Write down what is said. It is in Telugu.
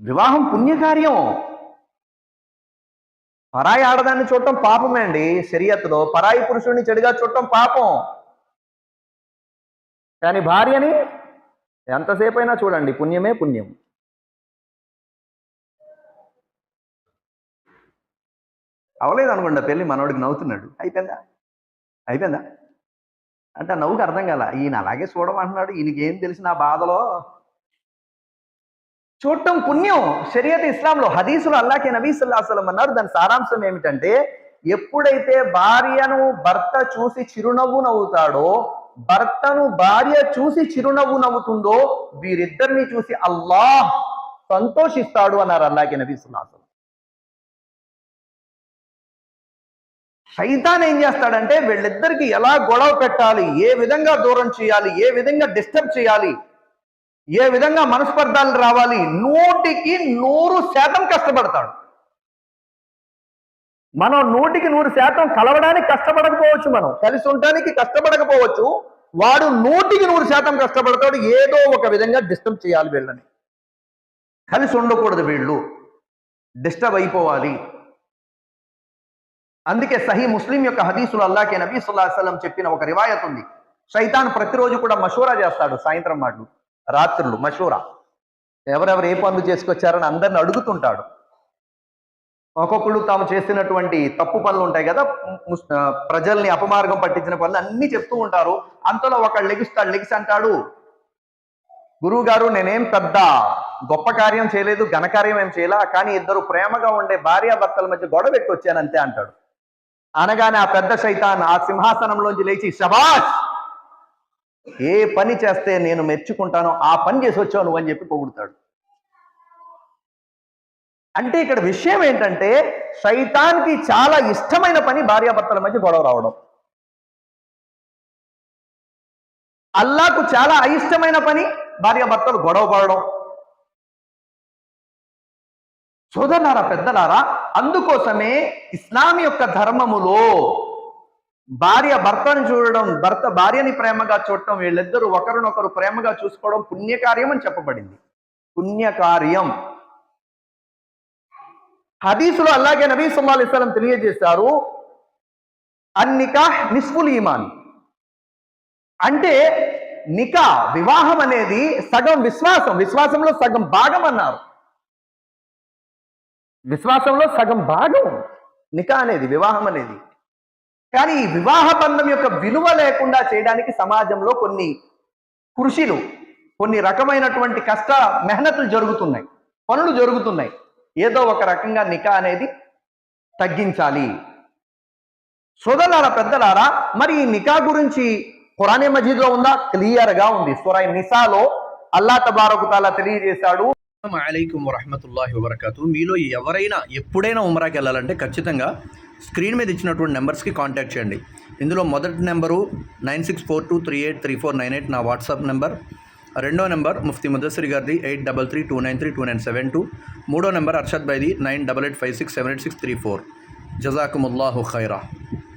వివాహం పుణ్యకార్యం. పరాయి ఆడదాన్ని చూడటం పాపమే అండి శరియత్తులో పరాయి పురుషుడిని చెడుగా చూడటం పాపం. కానీ భార్యని ఎంతసేపు అయినా చూడండి పుణ్యమే పుణ్యం. అవలేదు అనుకోండి పెళ్ళి మనోడికి నవ్వుతున్నాడు. అయిపోయిందా? అయిపోయిందా? అంటే ఆ నవ్వుకి అర్థం కాల ఈయన అలాగే చూడమంటున్నాడు ఈయనకి ఏం తెలిసి నా బాధలో చూడటం పుణ్యం. షరియత్ ఇస్లాంలో హదీసులు అల్లాకే నబీ సల్లాహం అన్నారు. దాని సారాంశం ఏమిటంటే ఎప్పుడైతే భార్యను భర్త చూసి చిరునవ్వు నవ్వుతాడో భర్తను భార్య చూసి చిరునవ్వు నవ్వుతుందో వీరిద్దరిని చూసి అల్లాహ్ సంతోషిస్తాడు అన్నారు అల్లాకే నబీ సల్లాహం సైతాన్ ఏం చేస్తాడంటే వీళ్ళిద్దరికి ఎలా గొడవ పెట్టాలి ఏ విధంగా దూరం చేయాలి ఏ విధంగా డిస్టర్బ్ చేయాలి ఏ విధంగా మనస్పర్ధాలు రావాలి? నూటికి నూరు శాతం కష్టపడతాడు. మనం నూటికి నూరు శాతం కలవడానికి కష్టపడకపోవచ్చు మనం. కలిసి ఉండడానికి కష్టపడకపోవచ్చు. వాడు నూటికి నూరు శాతం కష్టపడతాడు. ఏదో ఒక విధంగా డిస్టర్బ్ చేయాలి వీళ్ళని. కలిసి ఉండకూడదు వీళ్ళు. డిస్టర్బ్ అయిపోవాలి. అందుకే సహీ ముస్లిం యొక్క హదీసులు అల్లాకే నబీ సుల్లాహం చెప్పిన ఒక రివాయత్ ఉంది. సైతాన్ ప్రతిరోజు కూడా మషూరా చేస్తాడు సాయంత్రం మాటలు. రాత్రులు మషూరా. ఎవరెవరు ఏ పనులు చేసుకొచ్చారని అందరిని అడుగుతుంటాడు. ఒక్కొక్కడు తాము చేసినటువంటి తప్పు పనులు ఉంటాయి కదా ప్రజల్ని అపమార్గం పట్టించిన పనులు అన్ని చెప్తూ ఉంటారు. అంతలో ఒక లెగిస్తాడు లెగిసి అంటాడు గురువు గారు నేనేం పెద్ద గొప్ప కార్యం చేయలేదు ఘనకార్యం ఏం చేయలా కానీ ఇద్దరు ప్రేమగా ఉండే భార్యాభర్తల మధ్య గొడవ పెట్టి వచ్చానంతే అంటాడు. అనగానే ఆ పెద్ద సైతాన్ ఆ సింహాసనంలోంచి లేచి శబాష్! ఏ పని చేస్తే నేను మెచ్చుకుంటానో ఆ పని చేసి వచ్చావు నువ్వు అని చెప్పి పొగుడుతాడు. అంటే ఇక్కడ విషయం ఏంటంటే శైతాన్కి చాలా ఇష్టమైన పని భార్యాభర్తల మధ్య గొడవ రావడం. అల్లాకు చాలా అయిష్టమైన పని భార్యాభర్తలు గొడవ పడడం. సోదరులారా పెద్దలారా అందుకోసమే ఇస్లాం యొక్క ధర్మములో భార్య భర్తను చూడడం భర్త భార్యని ప్రేమగా చూడటం వీళ్ళిద్దరూ ఒకరినొకరు ప్రేమగా చూసుకోవడం పుణ్యకార్యం అని చెప్పబడింది. పుణ్యకార్యం. హదీసులో అలాగే నబీ సల్లా అలిస్లాం తెలియజేశారు అన్నికా నిస్ఫుల్ ఈమాన్. అంటే నికా వివాహం అనేది సగం విశ్వాసం విశ్వాసంలో సగం భాగం అన్నారు. విశ్వాసంలో సగం భాగం. నికా అనేది వివాహం అనేది. కానీ ఈ వివాహ బంధం యొక్క విలువ లేకుండా చేయడానికి సమాజంలో కొన్ని కృషిలు కొన్ని రకమైనటువంటి కష్ట మెహనతులు జరుగుతున్నాయి పనులు జరుగుతున్నాయి. ఏదో ఒక రకంగా నికా అనేది తగ్గించాలి. సోదరులారా పెద్దలారా మరి ఈ నికా గురించి ఖురానే మజీద్లో ఉందా? క్లియర్గా ఉంది. సురై నిసాలో అల్లా తబారకుతాలా తెలియజేశాడు. అలైకుం వరహమతుల్లాహి వబర్కాతు. మీలో ఎవరైనా ఎప్పుడైనా ఉమరాకి వెళ్ళాలంటే ఖచ్చితంగా స్క్రీన్ మీద ఇచ్చినటువంటి నెంబర్స్కి కాంటాక్ట్ చేయండి. ఇందులో మొదటి number nine six four two three eight three four nine eight నా వాట్సాప్ నెంబర్. రెండో నెంబర్ ముఫ్తీ ముదస్సిరి గారిది eight double three two nine three two nine seven two. మూడో number Arshad by the nine double eight five six seven eight six three four. జజాకుముల్లాహు ఖైరా.